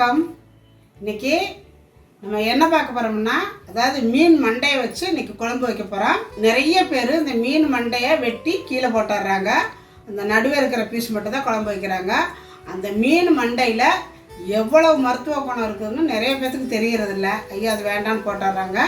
வணக்கம். இன்னைக்கு நம்ம என்ன பார்க்க போகிறோம்னா அதாவது மீன் மண்டையை வச்சு இன்னைக்கு குழம்பு வைக்க போகிறோம் நிறைய பேர் இந்த மீன் மண்டையை வெட்டி கீழே போட்டுடுறாங்க அந்த நடுவே இருக்கிற பீஸ் மட்டும் தான் குழம்பு வைக்கிறாங்க. அந்த மீன் மண்டையில் எவ்வளவு மருத்துவ குணம் இருக்குதுன்னு நிறைய பேர்த்துக்கு தெரியறதில்ல. ஐயா அது வேண்டாம்னு போட்டுடுறாங்க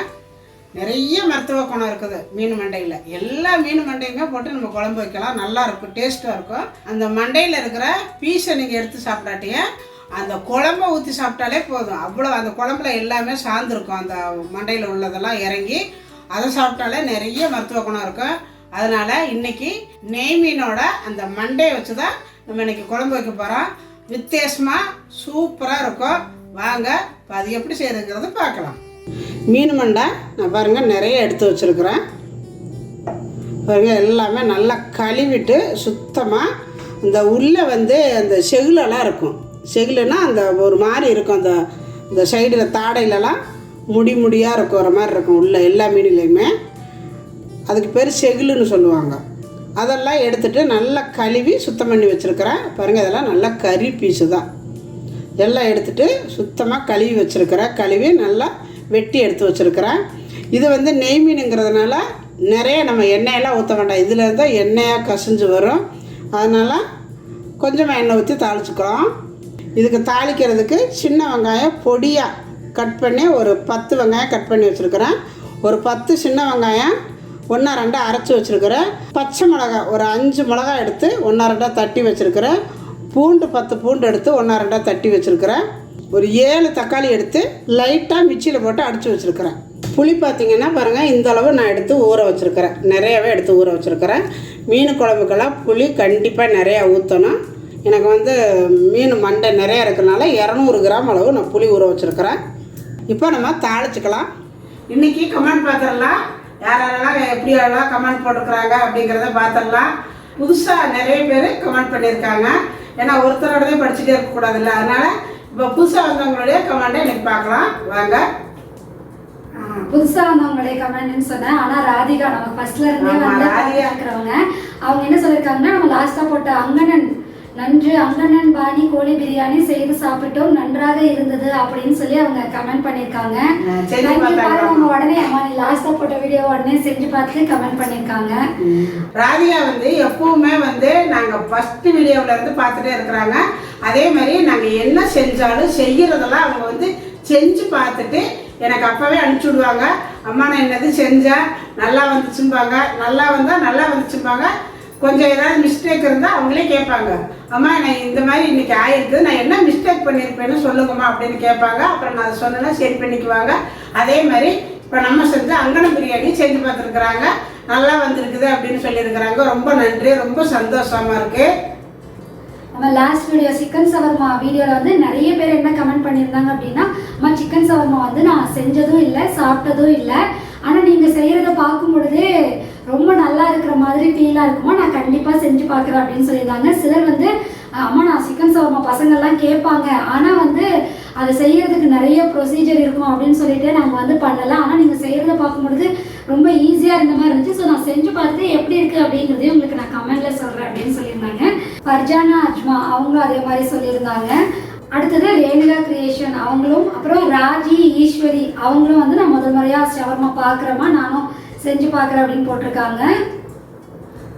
நிறைய மருத்துவ குணம் இருக்குது மீன் மண்டையில். எல்லா மீன் மண்டையுமே போட்டு நம்ம குழம்பு வைக்கலாம். நல்லா இருக்கும் டேஸ்ட்டாக இருக்கும். அந்த மண்டையில் இருக்கிற பீஸை நீங்கள் எடுத்து சாப்பிடாட்டியும் அந்த குழம்ப ஊற்றி சாப்பிட்டாலே போதும். அவ்வளோ அந்த குழம்புல எல்லாமே சார்ந்துருக்கும். அந்த மண்டையில் உள்ளதெல்லாம் இறங்கி அதை சாப்பிட்டாலே நிறைய மருத்துவ குணம் இருக்கும். அதனால் இன்னைக்கு நெய் மீனோட அந்த மண்டையை வச்சு தான் நம்ம இன்னைக்கு குழம்பு வைக்க போகிறோம் வித்தியாசமாக சூப்பராக இருக்கும். வாங்க இப்போ அது எப்படி செய்யறதுங்கிறத பார்க்கலாம். மீன் மண்டை நான் பாருங்கள் நிறைய எடுத்து வச்சுருக்குறேன். பாருங்கள் எல்லாமே நல்லா கழுவிட்டு சுத்தமாக இந்த உள்ளே வந்து அந்த செகுலெல்லாம் இருக்கும். செகிலுன்னா அந்த ஒரு மாதிரி இருக்கும் அந்த இந்த சைடில் தாடையிலலாம் முடி முடியாக இருக்கிற மாதிரி இருக்கும் உள்ள எல்லா மீன்லேயுமே. அதுக்கு பேர் செகிலுன்னு சொல்லுவாங்க. அதெல்லாம் எடுத்துட்டு நல்லா கழுவி சுத்தம் பண்ணி வச்சுருக்கிறேன். பாருங்கள் இதெல்லாம் நல்லா கறி பீஸு தான். எல்லாம் எடுத்துட்டு சுத்தமாக கழுவி வச்சுருக்கிறேன். கழுவி நல்லா வெட்டி எடுத்து வச்சுருக்கிறேன். இது வந்து நெய் மீனுங்கிறதுனால நிறைய நம்ம எண்ணெயெல்லாம் ஊற்ற வேண்டாம். இதில் இருந்தால் எண்ணெயாக கசிஞ்சு வரும். அதனால் கொஞ்சமாக எண்ணெய் ஊற்றி தாளிச்சுக்கிறோம். இதுக்கு தாளிக்கிறதுக்கு சின்ன வெங்காயம் பொடியாக கட் பண்ணி ஒரு பத்து வெங்காயம் கட் பண்ணி வச்சுருக்கிறேன். ஒரு பத்து சின்ன வெங்காயம் ஒன்றா ரெண்டாக அரைச்சி வச்சுருக்கிறேன். பச்சை மிளகா ஒரு அஞ்சு மிளகா எடுத்து ஒன்றா ரெண்டாக தட்டி வச்சுருக்கிறேன். பூண்டு பத்து பூண்டு எடுத்து ஒன்றா ரெண்டாக தட்டி வச்சுருக்கிறேன். ஒரு ஏழு தக்காளி எடுத்து லைட்டாக மிக்சியில் போட்டு அடித்து வச்சுருக்கிறேன். புளி பார்த்தீங்கன்னா பாருங்கள் இந்த அளவு நான் எடுத்து ஊற வச்சுருக்கிறேன். நிறையவே எடுத்து ஊற வச்சுருக்கிறேன். மீன் குழம்புக்கெல்லாம் புளி கண்டிப்பாக நிறையா ஊற்றணும் எனக்கு வந்து மீன் மண்டை நிறையா இருக்கிறனால இரநூறு கிராம் அளவு நான் புளி ஊற வச்சுருக்கிறேன். இப்போ நம்ம தாளிச்சுக்கலாம். இன்றைக்கி கமெண்ட் பார்த்துடலாம். யார் யாரெல்லாம் எப்படி யாரெல்லாம் கமெண்ட் போட்டிருக்கிறாங்க அப்படிங்கிறத பார்த்துடலாம். புதுசாக நிறைய பேர் கமெண்ட் பண்ணியிருக்காங்க. ஏன்னா ஒருத்தரோடதே படிச்சுட்டே இருக்கக்கூடாதுல்ல அதனால் இப்போ புதுசாக வந்தவங்களுடைய கமெண்ட்டை இன்னைக்கு பார்க்கலாம். வாங்க. ஆ, புதுசா வந்தவங்களுடைய கமெண்ட்னு சொன்னேன். ஆனா ராதிகா நம்ம ஃபர்ஸ்ட்ல இருந்தே வந்து ராதிகா. இருக்கிறவங்க அவங்க என்ன சொல்லிருக்காங்கன்னா நம்ம லாஸ்டா போட்ட அங்கனன் நன்று அங்கனன் பாணி கோழி பிரியாணி செய்து சாப்பிட்டோம் நன்றாக இருந்தது அப்படின்னு சொல்லி அவங்க கமெண்ட். பாருங்க, அவங்க உடனே அம்மா நீ லாஸ்டா போட்ட வீடியோ உடனே செஞ்சு பார்த்து கமெண்ட் பண்ணிருக்காங்க ராதிகா வந்து எப்பவுமே வந்து நாங்கள் ஃபஸ்ட்டு வீடியோவில் இருந்து பார்த்துட்டே இருக்கிறாங்க. அதே மாதிரி நாங்கள் என்ன செஞ்சாலும் செய்கிறதெல்லாம் அவங்க வந்து செஞ்சு பார்த்துட்டு எனக்கு அப்போவே அனுப்பிச்சி விடுவாங்க. அம்மா நான் என்னது செஞ்சேன்? நல்லா வந்துச்சும்பாங்க. நல்லா வந்தால் நல்லா வந்துச்சும்பாங்க. கொஞ்சம் ஏதாவது மிஸ்டேக் இருந்தால் அவங்களே கேட்பாங்க. அம்மா நான் இந்த மாதிரி இன்னைக்கு ஆயிருக்கு. நான் என்ன மிஸ்டேக் பண்ணியிருப்பேன்னு சொல்லுங்கம்மா அப்படின்னு கேட்பாங்க. அப்புறம் நான் அதை சொன்னேன்னா சரி பண்ணிக்குவாங்க. அதே மாதிரி இப்போ நம்ம செஞ்ச அங்கன பிரியாணி செஞ்சு பார்த்துருக்குறாங்க. நல்லா வந்திருக்குது அப்படின்னு சொல்லியிருக்கிறாங்க. ரொம்ப நன்றி. ரொம்ப சந்தோஷமா இருக்கு. நம்ம லாஸ்ட் வீடியோ சிக்கன் சவர்மா வீடியோவில் வந்து நிறைய பேர் என்ன கமெண்ட் பண்ணியிருந்தாங்க அப்படின்னா அம்மா சிக்கன் சவர்மா வந்து நான் செஞ்சதும் இல்லை சாப்பிட்டதும் இல்லை. ஆனால் நீங்கள் செய்கிறத பார்க்கும் பொழுது ரொம்ப நல்லா இருக்கிற மாதிரி ஃபீலாக இருக்குமா நான் கண்டிப்பாக செஞ்சு பார்க்குறேன் அப்படின்னு சொல்லியிருந்தாங்க. சிலர் வந்து அம்மா நான் சிக்கன் சவர்மா பசங்கள்லாம் கேட்பாங்க. ஆனால் வந்து அதை செய்யறதுக்கு நிறைய ப்ரொசீஜர் இருக்கும் அப்படின்னு சொல்லிட்டு நாங்கள் வந்து பண்ணலாம் ஆனால் நீங்கள் செய்கிறத பார்க்கும்பொழுது ரொம்ப ஈஸியாக இருந்த மாதிரி இருந்துச்சு. ஸோ நான் செஞ்சு பார்த்து எப்படி இருக்குது அப்படிங்கிறதையும் உங்களுக்கு நான் கமெண்டில் சொல்கிறேன் அப்படின்னு சொல்லியிருந்தாங்க. ஃபர்ஜானா அஜ்மா அவங்களும் அதே மாதிரி சொல்லியிருந்தாங்க. அடுத்தது ரேணுகா கிரியேஷன் அவங்களும் அப்புறம் ராஜி ஈஸ்வரி அவங்களும் வந்து நான் முதல் முறையாக ஷவர்மா பார்க்குறேம்மா. நானும் செஞ்சு பார்க்குறேன் அப்படின்னு போட்டிருக்காங்க.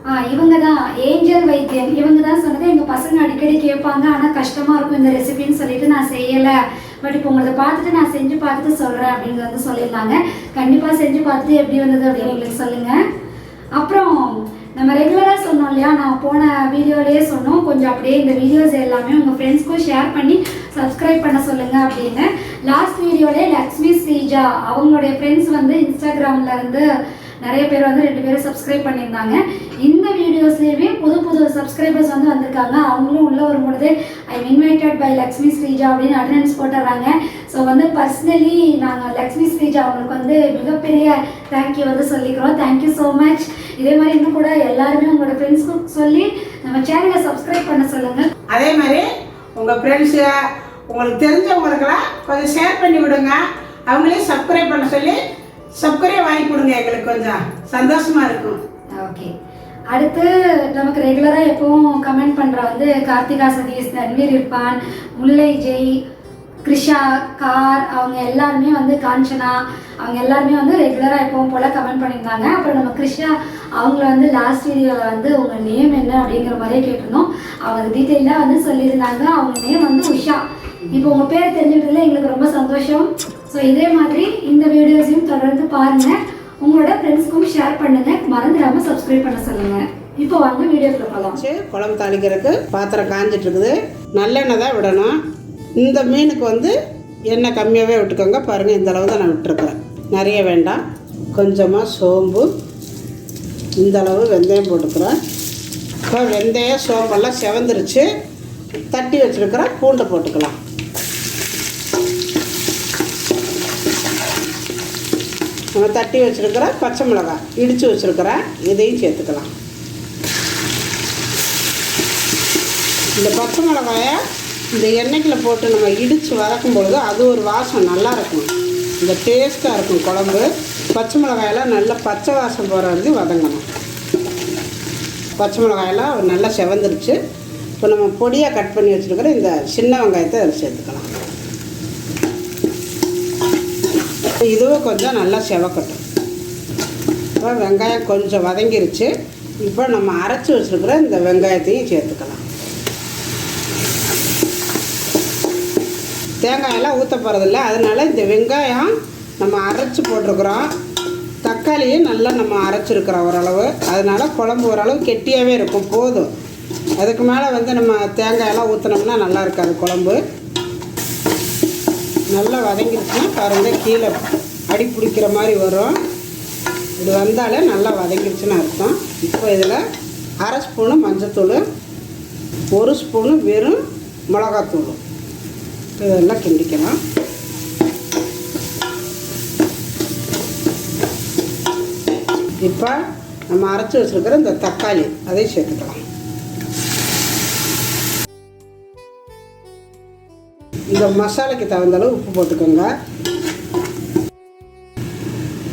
ஆ இவங்க தான் ஏஞ்சல் வைத்தியம் இவங்க தான் சொன்னது எங்கள் பசங்க அடிக்கடி கேட்பாங்க. ஆனால் கஷ்டமாக இருக்கும் இந்த ரெசிபின்னு சொல்லிட்டு நான் செய்யலை. பட் இப்போ உங்களை பார்த்துட்டு நான் செஞ்சு பார்த்துட்டு சொல்கிறேன் அப்படிங்கிறது வந்து சொல்லியிருந்தாங்க. கண்டிப்பாக செஞ்சு பார்த்துட்டு எப்படி வந்தது அப்படின்னு எங்களுக்கு சொல்லுங்கள் அப்புறம் நம்ம ரெகுலராக சொன்னோம் இல்லையா? நான் போன வீடியோலேயே சொன்னோம். கொஞ்சம் அப்படியே இந்த வீடியோஸ் எல்லாமே உங்கள் ஃப்ரெண்ட்ஸ்க்கும் ஷேர் பண்ணி சப்ஸ்கிரைப் பண்ண சொல்லுங்கள் அப்படின்னு. லாஸ்ட் வீடியோலே லக்ஷ்மி ஸ்ரீஜா அவங்களுடைய ஃப்ரெண்ட்ஸ் வந்து இன்ஸ்டாகிராமில் இருந்து நிறைய பேர் வந்து ரெண்டு பேரும் சப்ஸ்கிரைப் பண்ணியிருந்தாங்க. இந்த வீடியோஸ்லேயுமே புது புது சப்ஸ்கிரைபர்ஸ் வந்து வந்திருக்காங்க. அவங்களும் உள்ள வரும்பொழுது I invited by Lakshmi Sreeja அப்படின்னு அட்டண்டன்ஸ் போட்டுறாங்க. ஸோ வந்து பர்சனலி நாங்கள் லக்ஷ்மி ஸ்ரீஜா அவங்களுக்கு வந்து மிகப்பெரிய தேங்க்யூ வந்து சொல்லிக்கிறோம். தேங்க்யூ ஸோ மச் இதே மாதிரி இன்னும் கூட எல்லாருமே உங்களோட ஃப்ரெண்ட்ஸ்க்கும் சொல்லி நம்ம சேனலை சப்ஸ்கிரைப் பண்ண சொல்லுங்கள் அதே மாதிரி உங்க ஃப்ரெண்ட்ஸு உங்களுக்கு தெரிஞ்சவங்களுக்கெல்லாம் கொஞ்சம் ஷேர் பண்ணி விடுங்க. அவங்களையும் சப்ஸ்கிரைப் பண்ண சொல்லி சப்ஸ்கிரைப் வாங்கி கொடுங்க எங்களுக்கு கொஞ்சம். சந்தோஷமா இருக்கும். ஓகே அடுத்து நமக்கு ரெகுலராக எப்பவும் கமெண்ட் பண்ணுற வந்து கார்த்திகா சதீஷ் தன்வீர் இர்பான் முல்லை ஜெய் கிருஷா கார் அவங்க எல்லாருமே வந்து காஞ்சனா அவங்க எல்லாருமே வந்து ரெகுலராக எப்பவும் போல் கமெண்ட் பண்ணியிருந்தாங்க. அப்புறம் நம்ம கிருஷ்ணா அவங்கள வந்து லாஸ்ட் வீடியோவில் வந்து உங்கள் நேம் என்ன அப்படிங்கிற மாதிரியே கேட்டிருந்தோம். அவங்க டீட்டெயிலாக வந்து சொல்லியிருந்தாங்க. அவங்க நேம் வந்து உஷா. இப்போ உங்கள் பேர் தெரிஞ்சுக்கிட்டதுல எங்களுக்கு ரொம்ப சந்தோஷம். ஸோ இதே மாதிரி இந்த வீடியோஸையும் தொடர்ந்து பாருங்கள் உங்களோட ஃப்ரெண்ட்ஸ்க்கும் ஷேர் பண்ணுங்கள் மறந்துடாமல் சப்ஸ்கிரைப் பண்ண சொல்லுங்கள் இப்போ வந்து வீடியோக்குள்ள போகலாம் குழம்பு தாளிக்கிறதுக்கு பாத்திரம் காஞ்சிட்டு இருக்குது. நல்லெண்ணெய் தான் விடணும். இந்த மீனுக்கு வந்து எண்ணெய் கம்மியாகவே விட்டுக்கோங்க. பாருங்கள் இந்த அளவு தான் நான் விட்டுருக்குறேன். நிறைய வேண்டாம். கொஞ்சமாக சோம்பு. இந்த அளவு வெந்தயம் போட்டுக்கிறேன். இப்போ வெந்தயம் சோம்பெல்லாம் செவந்துருச்சு. தட்டி வச்சுருக்கிற பூண்டை போட்டுக்கலாம். நம்ம தட்டி வச்சுருக்கிற பச்சை மிளகாய் இடித்து வச்சுருக்கிறேன். இதையும் சேர்த்துக்கலாம். இந்த பச்சை மிளகாயை இந்த எண்ணெய்க்குள்ள போட்டு நம்ம இடித்து வதக்கும் பொழுது அது ஒரு வாசம் நல்லா இருக்கும் இந்த டேஸ்ட்டாக இருக்கும் குழம்பு பச்சை மிளகாயெல்லாம் நல்லா பச்சை வாசம் போகிற வதங்கணும். பச்சை மிளகாயெல்லாம் நல்லா செவந்துருச்சு. இப்போ நம்ம பொடியாக கட் பண்ணி வச்சுருக்கிற இந்த சின்ன வெங்காயத்தை அதில் சேர்த்துக்கலாம். இதுவும் கொஞ்சம் நல்லா செவக்கட்டும். இப்போ வெங்காயம் கொஞ்சம் வதங்கிருச்சு. இப்போ நம்ம அரைச்சி வச்சுருக்கிற இந்த வெங்காயத்தையும் சேர்த்துக்கலாம். தேங்காயெல்லாம் ஊற்ற போகிறதில்ல அதனால் இந்த வெங்காயம் நம்ம அரைச்சி போட்டிருக்குறோம். தக்காளியும் நல்லா நம்ம அரைச்சிருக்கிறோம் ஓரளவு. அதனால் குழம்பு ஓரளவு கெட்டியாகவே இருக்கும். போதும். அதுக்கு மேலே வந்து நம்ம தேங்காயெல்லாம் ஊற்றினோம்னா நல்லா இருக்காது குழம்பு. நல்லா வதங்கிருச்சுன்னா பாருங்கள் கீழே அடி பிடிக்கிற மாதிரி வரும். இது வந்தாலே நல்லா வதங்கிருச்சுன்னு அர்த்தம். இப்போ இதில் அரை ஸ்பூனு மஞ்சத்தூள் ஒரு ஸ்பூனு வெறும் மிளகாத்தூள். இதெல்லாம் கிண்டிக்கலாம். இப்போ நம்ம அரைச்சி வச்சுருக்கிற இந்த தக்காளி அதையும் சேர்த்துக்கலாம். இந்த மசாலாக்கு தகுந்த அளவு உப்பு போட்டுக்கோங்க.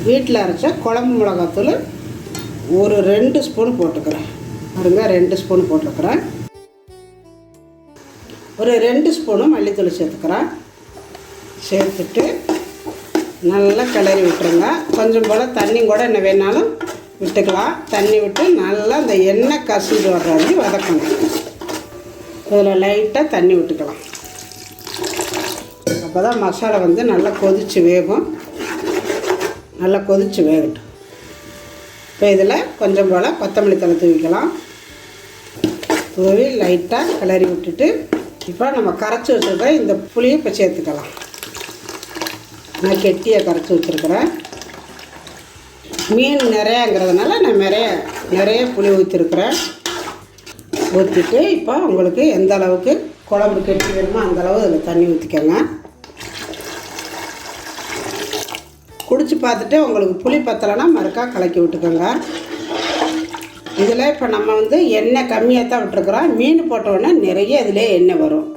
வீட்டில் அரைச்ச குழம்பு மிளகாத்தூள் ஒரு ரெண்டு ஸ்பூன் போட்டுக்கிறேன். பாருங்கள் ரெண்டு ஸ்பூன் போட்டுருக்குறேன். ஒரு ரெண்டு ஸ்பூனு மல்லித்தூள் சேர்த்துக்கிறேன். சேர்த்துட்டு நல்லா கிளறி விட்டுருங்க. கொஞ்சம் போல் தண்ணி கூட என்ன வேணாலும் விட்டுக்கலாம். தண்ணி விட்டு நல்லா அந்த எண்ணெய் கசிஞ்சு வர்ற மாதிரி வதக்கணும். இதில் லைட்டாக தண்ணி விட்டுக்கலாம். அப்போ தான் மசாலா வந்து நல்லா கொதித்து வேகும். நல்லா கொதித்து வேகட்டும். இப்போ இதில் கொஞ்சம் போல் கொத்தமல்லி தலை தூவிக்கலாம். தூவி லைட்டாக கிளறி விட்டுட்டு இப்போ நம்ம கரைச்சி வச்சுருக்க இந்த புளியை இப்போ சேர்த்துக்கலாம். நான் கெட்டியாக கரைச்சி வச்சுருக்கிறேன். மீன் நிறையாங்கிறதுனால நான் நிறைய நிறைய புளி ஊற்றிருக்கிறேன் ஊற்றிட்டு இப்போ உங்களுக்கு எந்த அளவுக்கு குழம்பு கெட்டி வேணுமோ அந்தளவு அதில் தண்ணி ஊற்றிக்கோங்க குடிச்சு பார்த்துட்டு உங்களுக்கு புளி பத்தலைன்னா மறுக்கா கலக்கி விட்டுக்கோங்க. இதில் இப்போ நம்ம வந்து எண்ணெய் கம்மியாக தான் விட்டுருக்குறோம். மீன் போட்ட நிறைய இதிலே எண்ணெய் வரும்.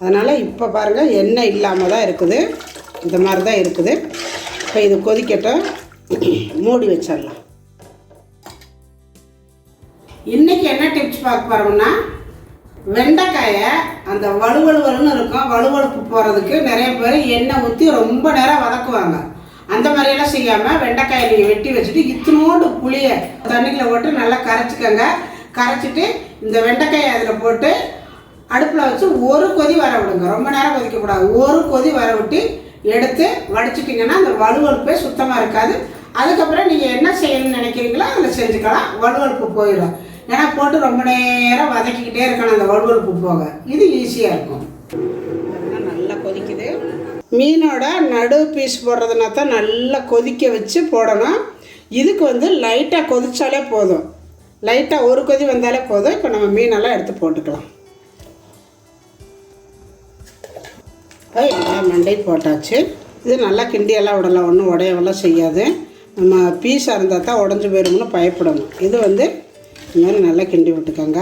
அதனால் இப்போ பாருங்கள் எண்ணெய் இல்லாமல் தான் இருக்குது. இந்த மாதிரி தான் இருக்குது. இப்போ இது கொதிக்கட்டும் மூடி வச்சிடலாம். இன்றைக்கி என்ன டிப்ஸ் பார்க்க போகிறோம்னா வெண்டைக்காயை அந்த வலுவலுவலுன்னு இருக்கும். வலுவலுப்பு போகிறதுக்கு நிறைய பேர் எண்ணெய் ஊற்றி ரொம்ப நேரம் வதக்குவாங்க. அந்த மாதிரியெல்லாம் செய்யாமல் வெண்டைக்காயை நீங்கள் வெட்டி வச்சுட்டு இத்தினோண்டு புளியை தண்ணிக்குள்ள போட்டு நல்லா கரைச்சிக்கோங்க. கரைச்சிட்டு இந்த வெண்டைக்காயை அதில் போட்டு அடுப்பில் வச்சு ஒரு கொதி வர விடுங்க. ரொம்ப நேரம் கொதிக்கக்கூடாது ஒரு கொதி வர விட்டு எடுத்து வடிச்சிட்டிங்கன்னா அந்த வலுவழுப்பே சுத்தமாக இருக்காது. அதுக்கப்புறம் நீங்கள் என்ன செய்யணும்னு நினைக்கிறீங்களோ அதில் செஞ்சுக்கலாம். வலுவழுப்பு போயிடும். ஏன்னா போட்டு ரொம்ப நேரம் வதக்கிக்கிட்டே இருக்கணும் அந்த வலுவழுப்பு போக. இது ஈஸியாக இருக்கும். மீனோட நடு பீஸ் போடுறதுனா தான் நல்லா கொதிக்க வச்சு போடணும். இதுக்கு வந்து லைட்டாக கொதித்தாலே போதும். லைட்டாக ஒரு கொதி வந்தாலே போதும். இப்போ நம்ம மீனெல்லாம் எடுத்து போட்டுக்கலாம். நல்லா மண்டை போட்டாச்சு. இது நல்லா கிண்டியெல்லாம் விடலாம். ஒன்றும் உடையவெல்லாம் செய்யாது. நம்ம பீஸாக இருந்தால் தான் உடஞ்சி போயிடும்னு பயப்படணும். இது வந்து இந்த மாதிரி நல்லா கிண்டி விட்டுக்கோங்க.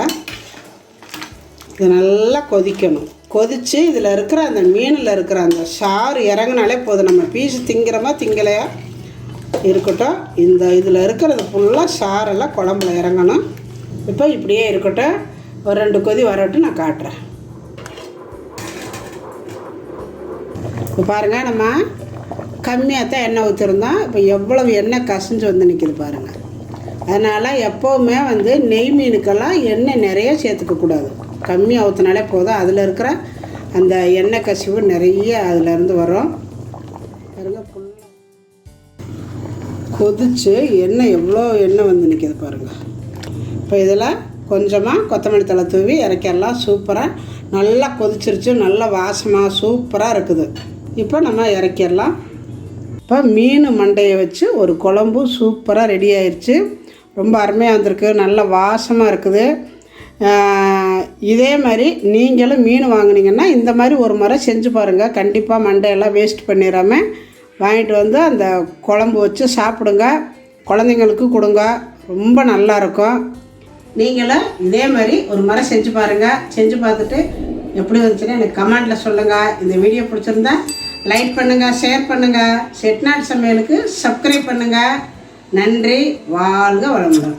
இது நல்லா கொதிக்கணும். கொதித்து இதில் இருக்கிற அந்த மீனில் இருக்கிற அந்த சாறு இறங்குனாலே போதும். நம்ம பீஸ் திங்கிறமா திங்கலையா? இருக்கட்டும். இந்த இதில் இருக்கிறது ஃபுல்லாக சாரெல்லாம் குழம்புல இறங்கணும். இப்போ இப்படியே இருக்கட்டும். ஒரு ரெண்டு கொதி வரட்டும் நான் காட்டுறேன். இப்போ பாருங்கள் நம்ம கம்மியாக தான் எண்ணெய் ஊற்றிருந்தோம் இப்போ எவ்வளவு எண்ணெய் கசிஞ்சு வந்து நிற்கிது பாருங்கள் அதனால் எப்போவுமே வந்து நெய் மீனுக்கெல்லாம் எண்ணெய் நிறைய சேர்த்துக்கக்கூடாது கம்மியாக ஊற்றினாலே போதும். அதில் இருக்கிற அந்த எண்ணெய் கசிவு நிறைய அதிலேருந்து வரும். பாருங்க ஃபுல்லாக கொதிச்சு எண்ணெய் எவ்வளோ எண்ணெய் வந்து நிற்கிது பாருங்கள் இப்போ இதில் கொஞ்சமாக கொத்தமல்லி தழை தூவி இறக்கிடலாம். சூப்பராக நல்லா கொதிச்சிருச்சு. நல்லா வாசமாக சூப்பராக இருக்குது. இப்போ நம்ம இறக்கிடலாம். இப்போ மீன் மண்டையை வச்சு ஒரு குழம்பு சூப்பராக ரெடி ஆயிடுச்சு ரொம்ப அருமையாக வந்திருக்கு. நல்ல வாசமாக இருக்குது. இதே மாதிரி நீங்களும் மீன் வாங்கினீங்கன்னா இந்த மாதிரி ஒரு முறை செஞ்சு பாருங்கள் கண்டிப்பாக மண்டையெல்லாம் வேஸ்ட் பண்ணிடாமல் வாங்கிட்டு வந்து அந்த குழம்பு வச்சு சாப்பிடுங்க. குழந்தைங்களுக்கு கொடுங்க. ரொம்ப நல்லாயிருக்கும் நீங்களும் இதே மாதிரி ஒரு முறை செஞ்சு பாருங்கள் செஞ்சு பார்த்துட்டு எப்படி வந்துச்சுன்னா எனக்கு கமெண்டில் சொல்லுங்கள் இந்த வீடியோ பிடிச்சிருந்தா லைக் பண்ணுங்கள் ஷேர் பண்ணுங்கள் செட்நாட் சமையலுக்கு சப்ஸ்கிரைப் பண்ணுங்கள் நன்றி. வாழ்க வளமுடன்.